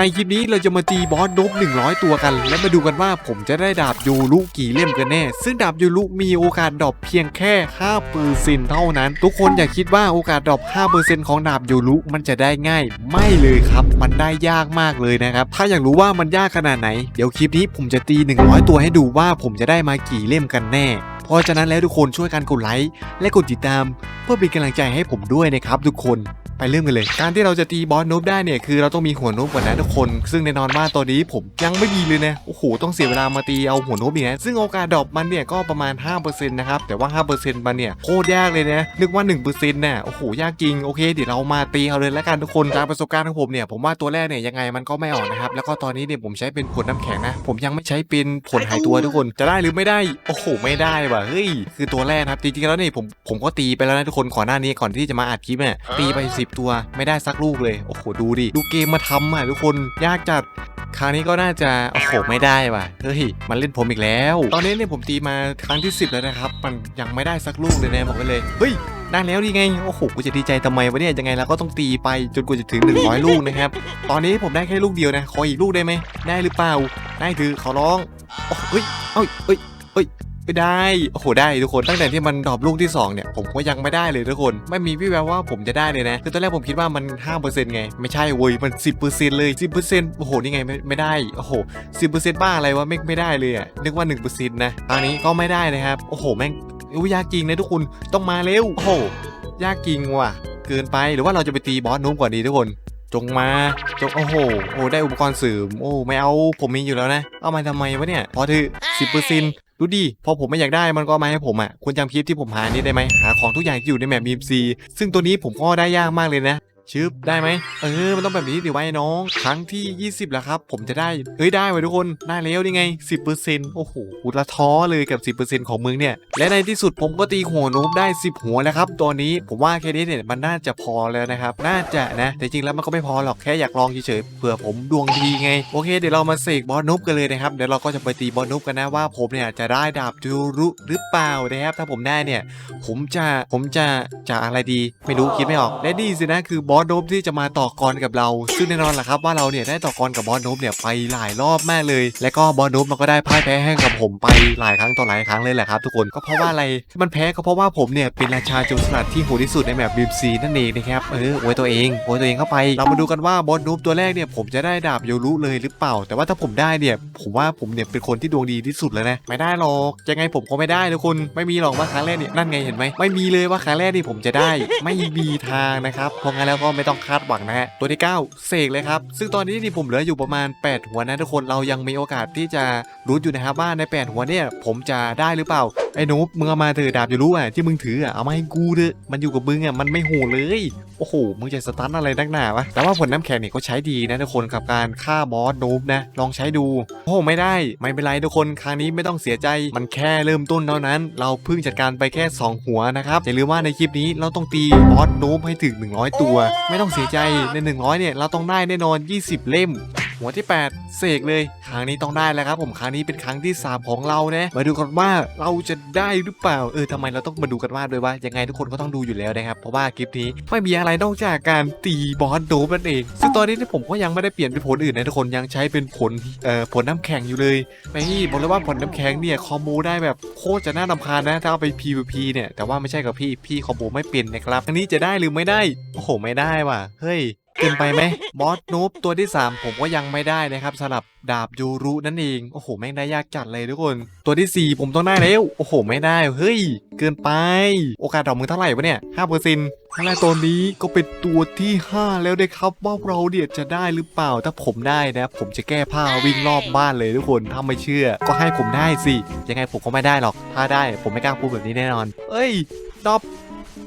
ในคลิปนี้เราจะมาตีบอสนบ100 ตัวกัน และมาดูกันว่าผมจะได้ดาบยูรุกี่เล่มกันแน่ ซึ่งดาบยูรุมีโอกาสดรอปเพียงแค่5%เท่านั้น ทุกคนอย่าคิดว่าโอกาสดรอป5%ของดาบยูรุมันจะได้ง่าย ไม่เลยครับ มันได้ยากมากเลยนะครับ ถ้าอยากรู้ว่ามันยากขนาดไหน เดี๋ยวคลิปนี้ผมจะตี 100 ตัวให้ดูว่าผมจะได้มากี่เล่มกันแน่ เพราะฉะนั้นแล้วทุกคนช่วยกันกดไลค์และกดติดตาม เพื่อเป็นกำลังใจให้ผมด้วยนะครับทุกคนไปเริ่มกันเลย การที่เราจะตีบอสนบได้เนี่ยคือเราต้องมีหัวนบก่อนนะทุกคน ซึ่งแน่นอนว่าตอนนี้ผมยังไม่มีเลยนะ โอ้โห ต้องเสียเวลามาตีเอาหัวนบอีกนะ ซึ่งโอกาสดรอปมันเนี่ยก็ประมาณ 5%นะครับ แต่ว่า 5%มันเนี่ยโคตรยากเลยนะ นึกว่า 1%น่ะ โอ้โห ยากจริง โอเค เดี๋ยวเรามาตีเอาเลยแล้วกันทุกคนจากประสบการณ์ของผมเนี่ย ผมว่าตัวแรกเนี่ยยังไงมันก็ไม่ออกนะครับ แล้วก็ตอนนี้เนี่ยผมใช้เป็นผลน้ำแข็งนะ ผมยังไม่ใช้เป็นผลหายตัวทุกคน จะได้หรือไม่ได้ โอ้โห ไม่ได้ว่ะเฮ้ยคือตัวแรกนะครับจริงๆแล้วเนี่ยผมผมก็ตีไปแล้วนะทุกคนก่อนหน้านี้ก่อนที่จะมาอัดคลิปเนี่ยตีไป 10 ตัวไม่ได้สักลูกเลยโอ้โหดูดิดูเกมมาทำอะทุกคนยากจัดคราวนี้ก็น่าจะโอ้โหไม่ได้ว่ะเฮ้ยมันเล่นผมอีกแล้ว ตอนนี้เนี่ยผมตีมาครั้งที่ 10 แล้วนะครับ มันยังไม่ได้สักลูกเลยนะบอกไว้เลยเฮ้ยได้แล้วดีไง โอ้โห กูจะดีใจทำไมวะเนี่ย ยังไงเราก็ต้องตีไปจนกูจะถึง 100 ลูกนะครับ ตอนนี้ผมได้แค่ลูกเดียวนะ ขออีกลูกได้ไหม ได้หรือเปล่า ได้ถือขอร้อง โอ้เฮ้ย เอ้ยเอ้ยเอ้ย ไม่ได้ โอ้โหได้ทุกคนตั้งแต่ที่มันดรอปลูกที่สองเนี่ยผมก็ยังไม่ได้เลยทุกคน ไม่มีวี่แววว่าผมจะได้เลยนะคือตอนแรกผมคิดว่ามัน 5%ไง ไม่ใช่เว้ยมัน 10%เลย 10%โอ้โหนี่ไงไม่ไม่ได้โอ้โห10%บ้าอะไรวะไม่ไม่ได้เลยอะนึกว่า 1%นะตอนนี้ก็ไม่ได้นะครับโอ้โหแม่งอุ้ยยากจริงนะทุกคนต้องมาเร็วโอ้โหยากจริงว่ะ เกินไปหรือว่าเราจะไปตีบอสนู้นก่อนดีทุกคนจงมาจงโอ้โหโอ้ได้อุปกรณ์เสริมโอ้ไม่เอาผมมีอยู่แล้วนะ เอามาทำไมวะเนี่ยพอเถอสิบเปอร์เซ็นต์ ดูดิพอผมไม่อยากได้มันก็มาให้ผมอะคุณจำคลิปที่ผมหานี้ได้ไหมหาของทุกอย่างที่อยู่ในแมปบีซีซึ่งตัวนี้ผมก็ได้ยากมากเลยนะ ชึบได้ไหมเออมันต้องแบบนี้ดิไว้น้อง ครั้งที่ 20 แล้วครับ ผมจะได้เฮ้ยได้ไว้ทุกคนได้แล้วนี่ไง 10%โอ้โหกูละท้อเลยกับ 10%ของมึงเนี่ย และในที่สุดผมก็ตีหัวโน้มได้ 10 หัวแล้วครับตัวนี้ผมว่าแค่นี้เนี่ยมันน่าจะพอแล้วนะครับ น่าจะนะ แต่จริงแล้วมันก็ไม่พอหรอกแค่อยากลองเฉยๆเผื่อผมดวงดีไง โอเค เดี๋ยวเรามาเสกบอสนุบกันเลยนะครับเดี๋ยวเราก็จะไปตีบอสนุบกันนะว่าผมเนี่ยจะได้ดาบจูรุหรือเปล่านะครับถ้าผมได้เนี่ย ผมจะผมจะจะอะไรดี ไม่รู้คิดไม่ออกและนี่สินะคือบอสโนบที่จะมาต่อกรกับเรา ซึ่งแน่นอนแหละครับว่าเราเนี่ยได้ต่อกรกับบอสโนบเนี่ยไปหลายรอบมากเลย และก็บอสโนบมันก็ได้พ่ายแพ้ให้กับผมไปหลายครั้งต่อหลายครั้งเลยแหละครับทุกคนก็เพราะว่าอะไรมันแพ้ก็เพราะว่าผมเนี่ยเป็นราชาโจรสลัดที่โหดที่สุดในแมปบีมซีนั่นเองนะครับเออโวยตัวเองโวยตัวเองเข้าไป เรามาดูกันว่าบอสโนบตัวแรกเนี่ยผมจะได้ดาบโยรุเลยหรือเปล่า แต่ว่าถ้าผมได้เนี่ยผมว่าผมเนี่ยเป็นคนที่ดวงดีที่สุดแล้วนะไม่ได้หรอกยังไงผมก็ไม่ได้ทุกคนไม่มีหรอกว่าครั้งแรกเนี่ยนั่นไงเห็นไหมไม่มีเลยว่าครั้งแรกนี่ผมจะได้ไม่มีทางนะครับเพราะงั้นแล้วก็็ไม่ต้องคาดหวังนะฮะตัวที่ 9 เสกเลยครับ ซึ่งตอนนี้นี่ผมเหลืออยู่ประมาณ 8 หัวนะทุกคนเรายังมีโอกาสที่จะรู้อยู่นะครับว่าใน 8 หัวเนี่ยผมจะได้หรือเปล่าไอ้โนบมึงเอามาเถอะดาบอยู่รู้อะที่มึงถืออะเอามาให้กูเถอะมันอยู่กับมึงอะมันไม่โหเลย โอ้โห มึงจะสตันอะไรนักหนาวะ แต่ว่าผลน้ำแข็งเนี่ยก็ใช้ดีนะทุกคนกับการฆ่าบอสนูบนะ ลองใช้ดู โอ้โหไม่ได้ ไม่เป็นไรทุกคน ครั้งนี้ไม่ต้องเสียใจ มันแค่เริ่มต้นเท่านั้น เราเพิ่งจัดการไปแค่ 2 หัวนะครับอย่าลืมว่าในคลิปนี้เราต้องตีบอสนูบให้ถึง 100 ตัว ไม่ต้องเสียใจ ใน 100เนี่ยเราต้องได้แน่นอน 20 เล่ม หัวที่ 8 เสกเลย ครั้งนี้ต้องได้แล้วครับผมครั้งนี้เป็นครั้งที่ 3 ของเรานะมาดูกันว่าเราจะได้หรือเปล่าเออทำไมเราต้องมาดูกันว่าด้วยว่ายังไงทุกคนก็ต้องดูอยู่แล้วนะครับเพราะว่าคลิปนี้ไม่มีอะไรนอกจากการตีบอสโดบนั่นเองซึ่งตอนนี้เนี่ยผมก็ยังไม่ได้เปลี่ยนเป็นผลอื่นนะทุกคนยังใช้เป็นผลเอ่อผลน้ำแข็งอยู่เลยนี่บอกเลยว่าผลน้ำแข็งเนี่ยคอมโบได้แบบโคตรจะน่ารำคาญนะถ้าเอาไป PVP เนี่ยแต่ว่าไม่ใช่กับพี่พี่คอมโบไม่เป็นนะครับอันนี้จะได้หรือไม่ได้โอ้โหไม่ได้ว่ะเฮ้ย เกินไปไหมบอสนูบตัวที่ 3 ผมก็ยังไม่ได้นะครับสำหรับดาบยูรุนั่นเองโอ้โหแม่งได้ยากจัดเลยทุกคน ตัวที่ 4 ผมต้องได้แล้วโอ้โหไม่ได้เฮ้ย เกินไป โอกาสดอกมือเท่าไหร่วะเนี่ยห้าเปอร์เซ็นต์และตัวนี้ก็เป็นตัวที่ 5 แล้วเลยครับว่าเราเนี่ยจะได้หรือเปล่าถ้าผมได้นะผมจะแก้ผ้าวิ่งรอบบ้านเลยทุกคนถ้าไม่เชื่อ ก็ให้ผมได้สิยังไงผมก็ไม่ได้หรอก ถ้าได้ผมไม่กล้าพูดแบบนี้แน่นอน เอ้ยดอบ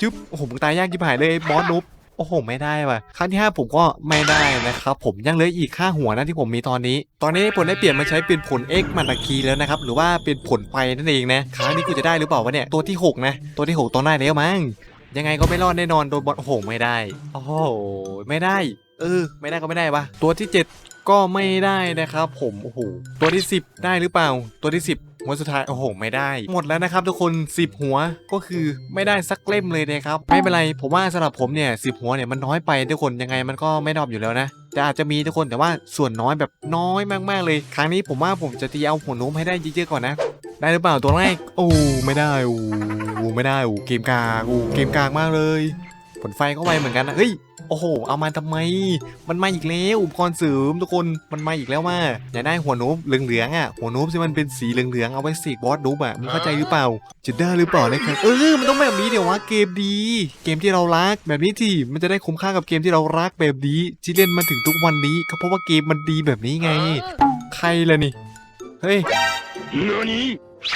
จึ๊บโอ้โหมึงตายยากจิบหายเลยบอสนุบ โอ้โห ไม่ได้ว่ะครั้งที่ 5 ผมก็ไม่ได้นะครับ ผมยังเหลืออีกค่าหัวนะที่ผมมีตอนนี้ ตอนนี้ผมได้เปลี่ยนมาใช้เป็นผล X มันตะคีแล้วนะครับ หรือว่าเป็นผลไฟนั่นเองนะครั้งนี้กูจะได้หรือเปล่าวะเนี่ย ตัวที่ 6 นะ ตัวที่ 6ตองได้แล้วมั้ง ยังไงก็ไม่รอดแน่นอน โดนบอลโอ้โห ไม่ได้ โอ้โห ไม่ได้ เออ ไม่ได้ก็ไม่ได้วะ ตัวที่ 7 ก็ไม่ได้นะครับ ผม โอ้โห ตัวที่ 10 ได้หรือเปล่า ตัวที่ 10 หัวสุดท้ายโอ้โหไม่ได้ หมดแล้วนะครับทุกคน 10 หัวก็คือไม่ได้สักเล่มเลยนะครับไม่เป็นไรผมว่าสำหรับผมเนี่ย10หัวเนี่ยมันน้อยไปทุกคนยังไงมันก็ไม่ดอปอยู่แล้วนะแต่อาจจะมีทุกคนแต่ว่าส่วนน้อยแบบน้อยมากๆเลย ครั้งนี้ผมว่าผมจะตีเอาหัวโน้มให้ได้เยอะๆก่อนนะ ได้หรือเปล่าตัวแรกโอ้ไม่ได้โอ้ไม่ได้โอ้เกมกากโอ้เกมกากมากเลยผลไฟก็ไวเหมือนกันนะเฮ้ย โอ้โห เอามาทำไม มันมาอีกแล้ว อุปกรณ์เสริมทุกคน มันมาอีกแล้วว่าอยากได้หัวโน้มเหลืองๆอะ หัวโน้มที่มันเป็นสีเหลืองๆ เอาไว้สีบอสดูบอะมึงเข้าใจหรือเปล่า จะได้หรือเปล่านะครับ เออ มันต้องแบบนี้เดี๋ยววะ เกมดี เกมที่เรารัก แบบนี้ที่มันจะได้คุ้มค่ากับเกมที่เรารักแบบนี้ที่เล่นมาถึงทุกวันนี้ก็เพราะว่าเกมมันดีแบบนี้ไง ใครล่ะนี่ เฮ้ย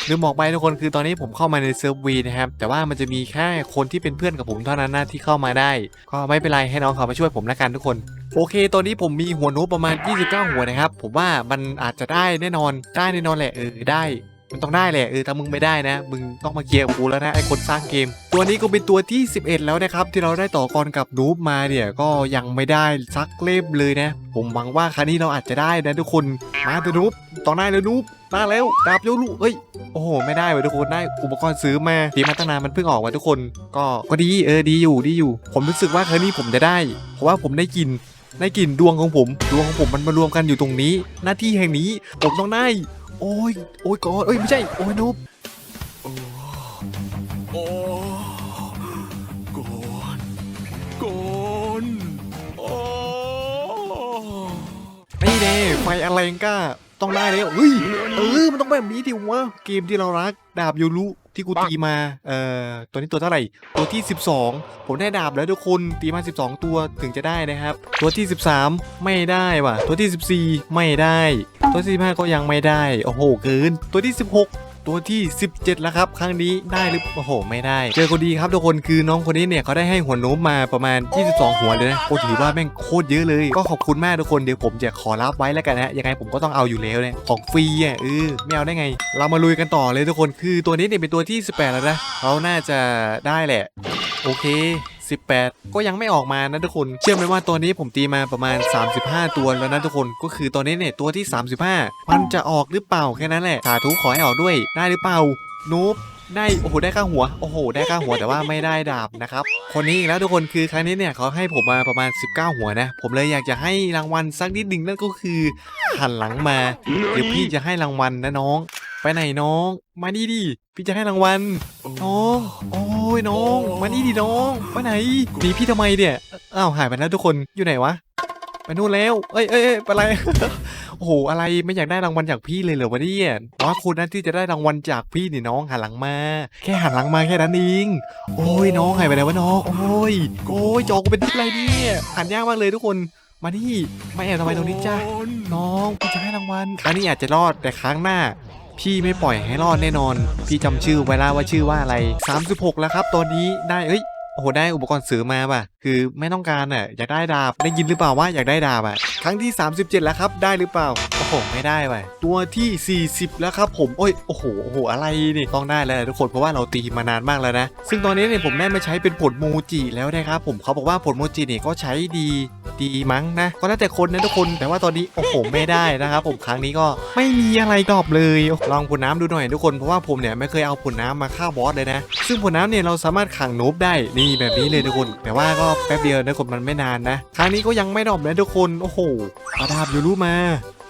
ลืมบอกไปทุกคนคือตอนนี้ผมเข้ามาในเซิร์ฟวีนะครับ แต่ว่ามันจะมีแค่คนที่เป็นเพื่อนกับผมเท่านั้นนะที่เข้ามาได้ ก็ไม่เป็นไรให้น้องเขามาช่วยผมละกันทุกคน โอเค ตอนนี้ผมมีหัวโน้ตประมาณ 29 หัวนะครับ ผมว่ามันอาจจะได้แน่นอนได้แน่นอนแหละเออได้ มันต้องได้แหละเออถ้ามึงไม่ได้นะ มึงต้องมาเคลียร์กูแล้วนะไอ้คนสร้างเกม ตัวนี้ก็เป็นตัวที่ 11 แล้วนะครับ ที่เราได้ต่อกรกับนูบมาเนี่ยก็ยังไม่ได้สักเล่มเลยนะ ผมหวังว่าครั้งนี้เราอาจจะได้นะทุกคนมาเถอะนูบต่อหน้าเลยนูบมาแล้วดาบโยลุเอ้ยโอ้โหไม่ได้เว้ยทุกคนได้อุปกรณ์ซื้อมาทีมาตั้งนานมันเพิ่งออกมาทุกคน ก็ก็ดีเออดีอยู่ดีอยู่ ผมรู้สึกว่าครั้งนี้ผมจะได้ เพราะว่าผมได้กินได้กินดวงของผม ดวงของผมมันมารวมกันอยู่ตรงนี้ หน้าที่แห่งนี้ผมต้องได้ โอ้ย โอ้ยก่อนเอ้ย ไม่ใช่ โอ้ยนุบโอ้ก่อนก่อนโอ้นี่เด้ไฟอะไรก้า ต้องได้แล้วเฮ้ย เออ มันต้องแบบนี้ดิวะ เกมที่เรารัก ดาบโยรุ ที่กูตีมาเอ่อตัวนี้ตัวเท่าไหร่ตัวที่ 12 ผมได้ดาบแล้วทุกคนตีมา 12 ตัวถึงจะได้นะครับ ตัวที่ 13 ไม่ได้ว่ะ ตัวที่ 14 ไม่ได้ ตัวที่15ก็ยังไม่ได้โอ้โหเกินตัวที่ 16 ตัวที่ 17 แล้วครับ ครั้งนี้ได้หรือโอ้โห ไม่ได้ เจอคนดีครับทุกคนคือน้องคนนี้เนี่ยเขาได้ให้หัวโน้มมาประมาณ 22 หัวเลยนะโคถือว่าแม่งโคตรเยอะเลย ก็ขอบคุณมากทุกคนเดี๋ยวผมจะขอรับไว้แล้วกันนะยังไงผมก็ต้องเอาอยู่แล้วเนี่ยของฟรีอะเออไม่เอาได้ไง เรามาลุยกันต่อเลยทุกคนคือตัวนี้เนี่ยเป็นตัวที่ 18 แล้วนะเราน่าจะได้แหละ โอเค 18 ก็ยังไม่ออกมานะทุกคน เชื่อไหมว่าตัวนี้ผมตีมาประมาณ 35 ตัวแล้วนะทุกคน ก็คือตอนนี้เนี่ยตัวที่ 35 มันจะออกหรือเปล่าแค่นั้นแหละ สาธุขอให้ออกด้วย ได้หรือเปล่านูบได้โอ้โหได้ค่าหัวโอ้โหได้ค่าหัวแต่ว่าไม่ได้ดาบนะครับคนนี้อีกแล้วทุกคนคือครั้งนี้เนี่ยเขาให้ผมมาประมาณ 19 หัวนะ ผมเลยอยากจะให้รางวัลสักนิดหนึ่งนั่นก็คือหันหลังมาเดี๋ยวพี่จะให้รางวัลนะน้อง ไปไหนน้อง มานี่ดิพี่จะให้รางวัลน้อง โอ้ยน้อง มานี่ดิน้องไปไหนหนีพี่ทำไมเนี่ยอ้าวหายไปแล้วทุกคนอยู่ไหนวะไปนู่นแล้วเอ้ยเอ้ยเอ้ยไปอะไรโอ้โหอะไรไม่อยากได้รางวัลจากพี่เลยเหรอวะเนี่ยน้อยคุณนะที่จะได้รางวัลจากพี่นี่น้องหันหลังมา แค่หันหลังมาแค่นั้นเองโอ้ยน้องหายไปไหนวะน้องโอ้ยโอ้ยจอกูเป็นทิศอะไรเนี่ยหันยากมากเลยทุกคนมานี่มาแอบทำไมตรงนี้จ้าน้องพี่จะให้รางวัลครั้งนี้อาจจะรอดแต่ครั้งหน้า พี่ไม่ปล่อยให้รอดแน่นอน พี่จำชื่อไว้แล้วว่าชื่อว่าอะไร 36 แล้วครับตอนนี้ได้เอ้ย โอ้โหได้อุปกรณ์เสริมมาป่ะ คือไม่ต้องการอะอยากได้ดาบได้ยินหรือเปล่าว่าอยากได้ดาบอะครั้งที่ 37 แล้วครับได้หรือเปล่าโอ้โหไม่ได้ว่ะตัวที่ 40 แล้วครับผมโอ้ยโอ้โหโอ้โหอะไรนี่ต้องได้แล้วทุกคนเพราะว่าเราตีมานานมากแล้วนะ ซึ่งตอนนี้เนี่ยผมได้มาใช้เป็นผลโมจิแล้วนะครับผมเขาบอกว่าผลโมจิเนี่ยก็ใช้ดีดีมั้งนะ ก็แล้วแต่คนนะทุกคนแต่ว่าตอนนี้โอ้โหไม่ได้นะครับผมครั้งนี้ก็ไม่มีอะไรตอบเลยลองผลน้ำดูหน่อยทุกคนเพราะว่าผมเนี่ยไม่เคยเอาผลน้ำมาฆ่าบอสเลยนะ ซึ่งผลน้ำเนี่ยเราสามารถขังนูบได้นี่แบบนี้เลยทุกคน แต่ว่าก็แป๊บเดียวนะทุกคนมันไม่นานนะ ทางนี้ก็ยังไม่ดรอปนะทุกคน โอ้โหอาดาบอยู่รู้มา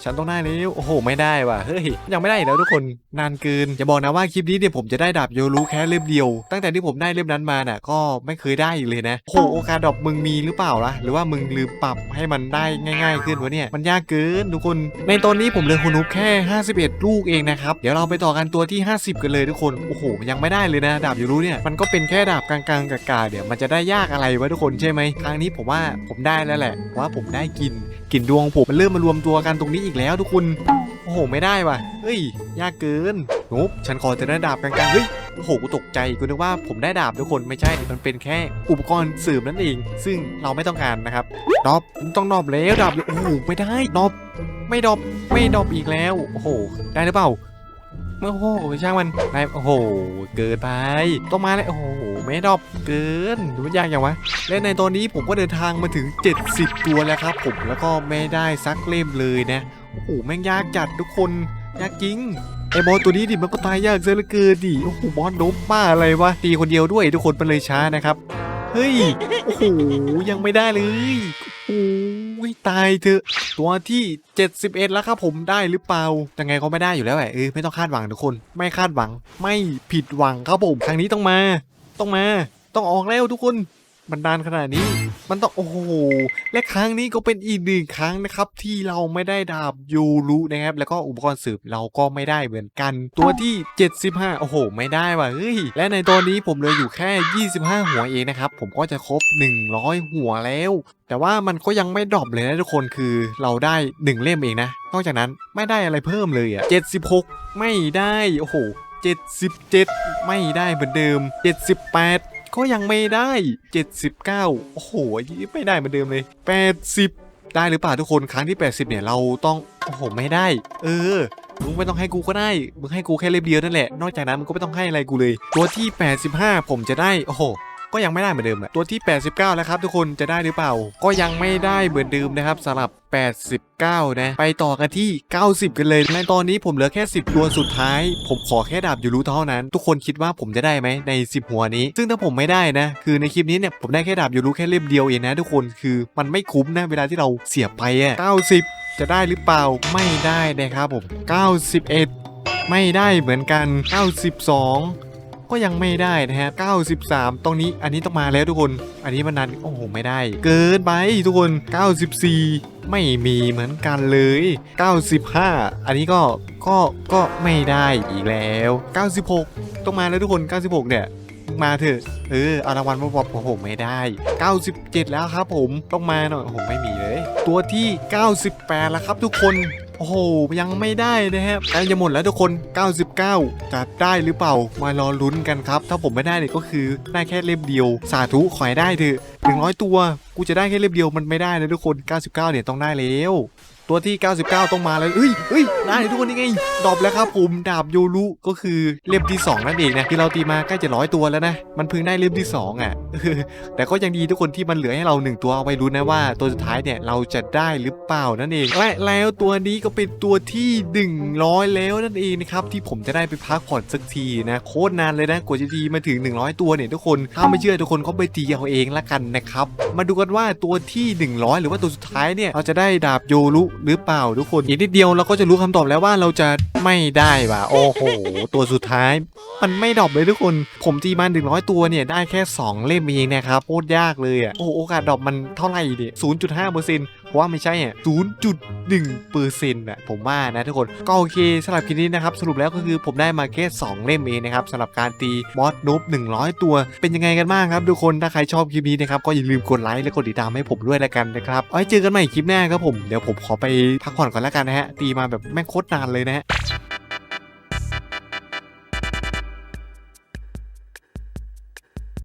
ฉันต้องได้แล้วโอ้โห ไม่ได้ว่ะเฮ้ยยังไม่ได้อีกแล้วทุกคนนานเกินอย่าบอกนะว่าคลิปนี้เนี่ยผมจะได้ดาบโยรู้แค่เล่มเดียว ตั้งแต่ที่ผมได้เล่มนั้นมาน่ะ ก็ไม่เคยได้อีกเลยนะโอ้โหโอกาสดรอปมึงมีหรือเปล่าล่ะหรือว่ามึงลืมปรับให้มันได้ง่าย ๆ ขึ้นวะเนี่ยมันยากเกินทุกคนในตอนนี้ผมเหลือคุณนุ๊กแค่ 51 ลูกเองนะครับเดี๋ยวเราไปต่อกันตัวที่ 50 กันเลยทุกคนโอ้โหยังไม่ได้เลยนะ ดาบโยรู้เนี่ยมันก็เป็นแค่ดาบกลางๆกากๆเดี๋ยวมันจะได้ยากอะไรวะทุกคนใช่ไหมครั้งนี้ผมว่าผมได้แล้วแหละเพราะว่าผมได้กิน กลิ่นดวงผมมันเริ่มมารวมตัวกันตรงนี้อีกแล้วทุกคนโอ้โหไม่ได้ว่ะเฮ้ย ยากเกินนุ๊บฉันขอจะได้ดาบกลางๆเฮ้ยโอ้โหกูตกใจกูนึกว่าผมได้ดาบทุกคนไม่ใช่มันเป็นแค่อุปกรณ์เสริมนั่นเอง ซึ่งเราไม่ต้องการนะครับดอบต้องดอบแล้วดาบโอ้โหไม่ได้ดอบไม่ดอบไม่ดอบอีกแล้วโอ้โหได้หรือเปล่า โอ้โหช่างมันได้โอ้โห เกินไปต้องมาเลยโอ้โหไม่ดอปเกินดูมันยากอย่างวะและในตอนนี้ผมก็เดินทางมาถึง 70 ตัวแล้วครับผมแล้วก็ไม่ได้ซักเล่มเลยนะโอ้โหแม่งยากจัดทุกคนยากจริงไอ้บอสตัวนี้ดิมันก็ตายยากเสียเหลือเกินดิโอ้โหบอสโดบบ้าอะไรวะตีคนเดียวด้วยทุกคนมันเลยช้านะครับ เฮ้ย โอ้โหยังไม่ได้เลยโอ้ อุ้ยตายเถอะตัวที่ 71 แล้วครับผมได้หรือเปล่ายังไงก็ไม่ได้อยู่แล้วแหละเออไม่ต้องคาดหวังทุกคน ไม่คาดหวังไม่ผิดหวังครับผมครั้งนี้ต้องมา ต้องมา ต้องออกแล้วทุกคน มันดานขนาดนี้ มันต้องโอ้โห และครั้งนี้ก็เป็นอีกหนึ่งครั้งนะครับ ที่เราไม่ได้ดาบยูรุนะครับ แล้วก็อุปกรณ์สืบเราก็ไม่ได้เหมือนกัน ตัวที่ 75 โอ้โห ไม่ได้ว่ะเฮ้ย และในตอนนี้ผมเหลยอยู่แค่ 25 หัวเองนะครับ ผมก็จะครบ 100 หัวแล้ว แต่ว่ามันก็ยังไม่ดรอปเลยนะทุกคนคือเราได้ 1 เล่มเองนะ นอกจากนั้นไม่ได้อะไรเพิ่มเลยอะ่ะ76 ไม่ได้ โอ้โห77 ไม่ได้เหมือนเดิม 78 ก็ยังไม่ได้ 79 โอ้โหไม่ได้เหมือนเดิมเลย 80 ได้หรือเปล่าทุกคน ครั้งที่ 80 เนี่ยเราต้อง โอ้โห ไม่ได้ เออ มึงไม่ต้องให้กูก็ได้ มึงให้กูแค่เล็บเดียวนั่นแหละ นอกจากนั้นมึงก็ไม่ต้องให้อะไรกูเลย ตัวที่ 85 ผมจะได้ โอ้โห ก็ยังไม่ได้เหมือนเดิมอะตัวที่ 89 แล้วครับทุกคนจะได้หรือเปล่า ก็ยังไม่ได้เหมือนเดิมนะครับสำหรับ 89 นะ ไปต่อกันที่ 90 กันเลยในตอนนี้ผมเหลือแค่ 10 ตัวสุดท้าย ผมขอแค่ดาบยูรุเท่านั้น ทุกคนคิดว่าผมจะได้ไหมใน 10 หัวนี้ ซึ่งถ้าผมไม่ได้นะ คือในคลิปนี้เนี่ยผมได้แค่ดาบยูรุแค่เล่มเดียวเองนะ ทุกคนคือมันไม่คุ้มนะเวลาที่เราเสียไปอะ90 จะได้หรือเปล่าไม่ได้นะครับผม91 ไม่ได้เหมือนกัน 92 ก็ยังไม่ได้นะฮะ93 ตรงนี้อันนี้ต้องมาแล้วทุกคน อันนี้มันนันโอ้โหไม่ได้ เกินไปทุกคน 94 ไม่มีเหมือนกันเลย 95 อันนี้ก็ก็ก็ไม่ได้อีกแล้ว 96 ต้องมาแล้วทุกคน 96 เนี่ยมาเถอะ เออเอารางวัลมาบอกโอ้โหไม่ได้ 97 แล้วครับผม ต้องมาหน่อยโอ้โหไม่มีเลย ตัวที่ 98 แล้วครับทุกคน อ้โหยังไม่ได้นะครับใกล้จะหมดแล้วทุกคน 99 จะได้หรือเปล่ามารอลุ้นกันครับ ถ้าผมไม่ได้เนี่ยก็คือได้แค่เล่มเดียว สาธุขอให้ได้เถอะ100ตัว กูจะได้แค่เล่มเดียวมันไม่ได้นะทุกคน 99 เนี่ยต้องได้แล้ว ตัวที่ 99 ต้องมาแล้วเอ้ยเอ้ยได้ทุกคนนี่ไงดรอปแล้วครับผมดาบโยรุก็คือเล่มที่ 2 นั่นเองนะคือเราตีมาใกล้จะร้อยตัวแล้วนะ มันเพิ่งได้เล่มที่ 2 อะ แต่ก็ยังดีทุกคนที่มันเหลือให้เรา 1 ตัวเอาไว้รู้นนะว่า ตัวสุดท้ายเนี่ยเราจะได้หรือเปล่านั่นเองและแล้วตัวนี้ก็เป็นตัวที่ 100 แล้วนั่นเองนะครับที่ผมจะได้ไปพักผ่อนสักทีนะโคตรนานเลยนะกว่าจะดีมาถึง 100 ตัวเนี่ยทุกคนถ้าไม่เชื่อทุกคนก็ไปตีเอาเองละกันนะครับมาดูกันว่าตัวที่ 100 หรือว่าตัวสุดท้ายเนี่ยเราจะได้ดาบโยรุหรือเปล่าทุกคนอีกนิดเดียวเราก็จะรู้คำตอบแล้วว่าเราจะไม่ได้ว่ะโอ้โห ตัวสุดท้าย มันไม่ดรอปเลยทุกคน ผมตีมา100 ตัวเนี่ย ได้แค่ 2 เล่มเองนะครับโคตรยากเลยอะโอ้โหโอกาสดรอปมันเท่าไหร่เนี่ย0.5เปอร์เซ็นต์ เพราะว่าไม่ใช่เนี่ย0.1เปอร์เซ็นต์น่ะผมว่านะทุกคนก็โอเคสำหรับคลิปนี้นะครับสรุปแล้วก็คือผมได้มาแค่2เล่มเองนะครับสำหรับการตีบอสนบ100 ตัวเป็นยังไงกันบ้างครับทุกคนถ้าใครชอบคลิปนี้นะครับก็อย่าลืมกดไลค์และกดติดตามให้ผมด้วยแล้วกันนะครับไว้เจอกันใหม่คลิปหน้าครับผมเดี๋ยวผมขอไปพักผ่อนก่อนแล้วกันนะฮะตีมาแบบแม่งโคตรนานเลยนะฮะ